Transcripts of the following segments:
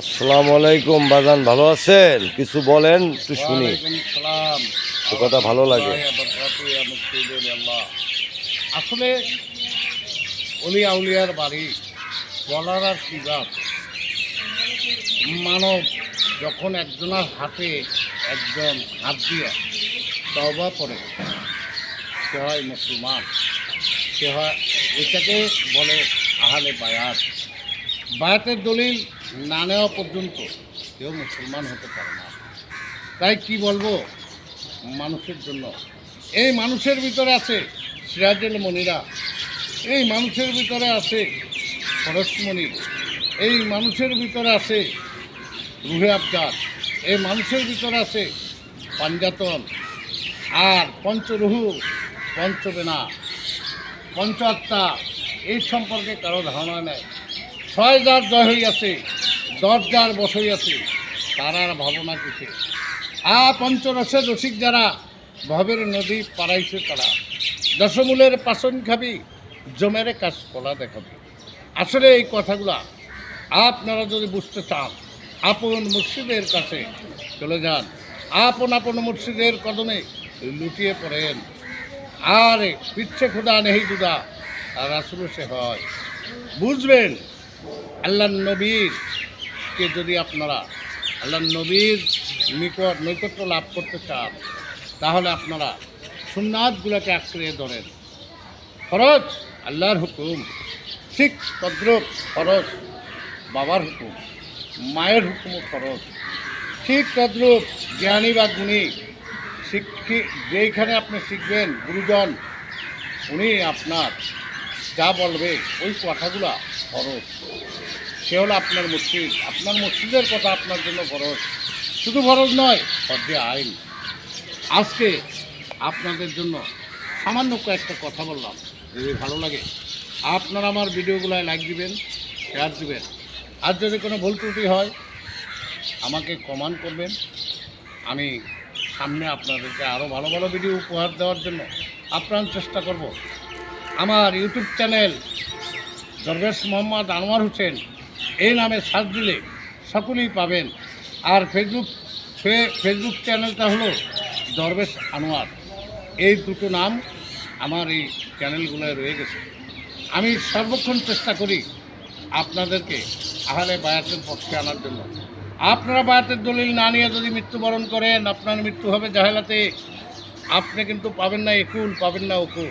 আসসালামু আলাইকুম বাজান ভালো আছেন? কিছু বলেন একটু শুনি। তো কথা ভালো লাগে। আসলে অলিয়া উলিয়ার বাড়ি বলার আর কি মানব যখন একজনের হাতে একজন হাত দিয়ে তওবা পড়ে সে হয় মুসলমান। সে হয় এটাকে বলে আহালে বায়াত। বায়াতের দলিল না নেওয়া পর্যন্ত কেউ মুসলমান হতে পারে না। তাই কি বলব? মানুষের জন্য। এই মানুষের ভিতরে আছে সিরাজেল মনিরা। এই মানুষের ভিতরে আছে খরসমণি এই মানুষের ভিতরে আছে রুহে আবদার এই মানুষের ভিতরে আছে পাঞ্জাতন। আর পঞ্চরুহু, পঞ্চবেনা পঞ্চ আত্মা এই সম্পর্কে কারও ধারণা নেই। ছয় যার জয় হইয়াছে দশ যার বস হইয়াছে তারার ভাবনা কিছু। আ পঞ্চরসে রসিক যারা, ভবের নদী পাড়াইছে তারা। দশমূলের পাচন খাবি, জমেরে কাজ কলা দেখাবি। আসলে এই কথাগুলা আপনারা যদি বুঝতে চান, আপন মুর্শিদের কাছে চলে যান। আপন আপন মুর্শিদের কদমে লুটিয়ে পড়েন। আর, পিচ্ছে খুদা নেহি দুদা আর আসলে সে হয়। বুঝবেন আল্লাহ নবীর কে যদি আপনারা আল্লাহ নবীর নিকট নৈকট্য লাভ করতে চান, তাহলে আপনারা সুন্নাতগুলোকে আঁকড়ে ধরেন। ফরজ আল্লাহর হুকুম ঠিক তদ্রুপ ফরজ বাবার হুকুম, মায়ের হুকুমও ফরজ। ঠিক তদ্রুপ জ্ঞানী বা গুণী, শিক্ষি যেইখানে আপনি শিখবেন, গুরুজন, উনি আপনার যা বলবে ওই কথাগুলা ফরজ। সে হলো আপনার মসজিদ। আপনার মসজিদের কথা আপনার জন্য ফরজ শুধু ফরজ নয় ফর্দে আইন। আজকে আপনাদের জন্য সামান্য কয়েকটা কথা বললাম। যদি ভালো লাগে, আপনারা আমার ভিডিওগুলোয় লাইক দিবেন শেয়ার দিবেন। আর যদি কোনো ভুল ত্রুটি হয়, আমাকে কমান করবেন। আমি সামনে আপনাদেরকে আরও ভালো ভালো ভিডিও উপহার দেওয়ার জন্য আপ্রাণ চেষ্টা করব। আমার ইউটিউব চ্যানেল দরবেশ মোহাম্মদ আনোয়ার হোসেন এই নামে সার্চ দিলে সকলেই পাবেন। আর ফেসবুক ফেসবুক চ্যানেলটা হলো দরবেশ আনোয়ার। এই দুটো নাম আমার এই চ্যানেলগুলোয় রয়ে গেছে। আমি সর্বক্ষণ চেষ্টা করি আপনাদেরকে আহারে বায়াতের পক্ষে আনার জন্য। আপনারা বায়াতের দলিল না নিয়ে যদি মৃত্যুবরণ করেন, আপনার মৃত্যু হবে জাহেলাতে। আপনি কিন্তু পাবেন না একুল, পাবেন না উকুল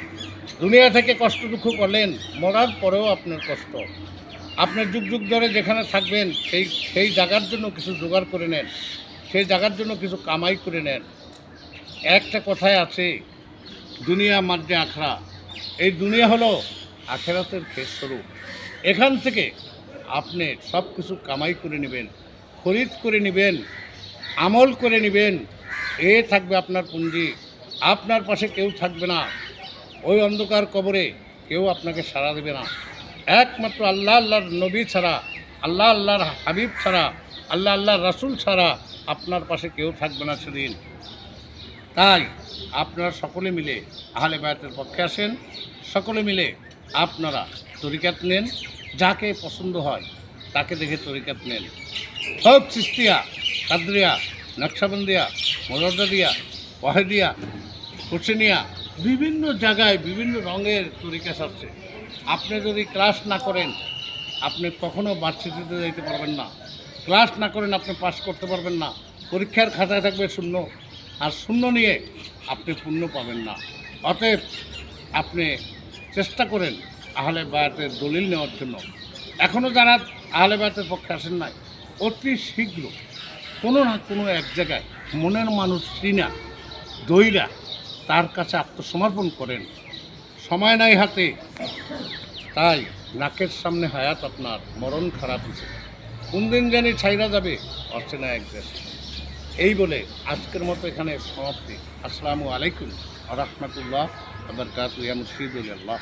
দুনিয়া থেকে কষ্ট দুঃখ করলেন, মরার পরেও আপনার কষ্ট। আপনার যুগ যুগ ধরে যেখানে থাকবেন, সেই সেই জায়গার জন্য কিছু জোগাড় করে নেন। সেই জায়গার জন্য কিছু কামাই করে নেন। একটা কথায় আছে, দুনিয়া মাঝে আখড়া। এই দুনিয়া হলো আখেরাতের খেস স্বরূপ। এখান থেকে আপনি সব কিছু কামাই করে নেবেন, খরিদ করে নেবেন, আমল করে নেবেন। এ থাকবে আপনার পুঞ্জি আপনার পাশে কেউ থাকবে না। ওই অন্ধকার কবরে কেউ আপনাকে সাড়া দেবে না। একমাত্র আল্লাহ আল্লাহর নবী ছাড়া, আল্লাহ আল্লাহর হাবিব ছাড়া, আল্লাহ আল্লাহর রাসূল ছাড়া আপনার পাশে কেউ থাকবে না সেদিন। তাই আপনারা সকলে মিলে আহলে বায়াতের পক্ষে আসেন। সকলে মিলে আপনারা তরিকাত নেন, যাকে পছন্দ হয় তাকে দেখে তরিকাত নেন। হোক চিস্তিয়া কাদরিয়া, নকশাবন্দিয়া মোরদিয়া ওয়াহেদিয়া, হুসেনিয়া, বিভিন্ন জায়গায় বিভিন্ন রঙের তরিকা আছে আপনি যদি ক্লাস না করেন, আপনি কখনো ভার্সিটিতে যেতে পারবেন না। ক্লাস না করেন, আপনি পাস করতে পারবেন না। পরীক্ষার খাতায় থাকবে শূন্য। আর শূন্য নিয়ে আপনি পূর্ণ পাবেন না। অতএব আপনি চেষ্টা করেন আহলে বায়াতের দলিল নেওয়ার জন্য। এখনও যারা আহলে বায়াতের পক্ষে আসেন নাই, অতি শীঘ্র কোনো না কোনো এক জায়গায় মনের মানুষ চিনা দইরা তার কাছে আত্মসমর্পণ করেন। সময় নাই হাতে। তাই নাকের সামনে হায়াত আপনার মরণ খারাপ হয়েছে। কোন দিন জানি ছাইরা যাবে, অচেনা এক দেশ। এই বলে আজকের মতো এখানে সমাপ্তি। আসসালামু আলাইকুম রহমতুল্লাহ আবার কাতুয়া মুর্শিদুল্লাহ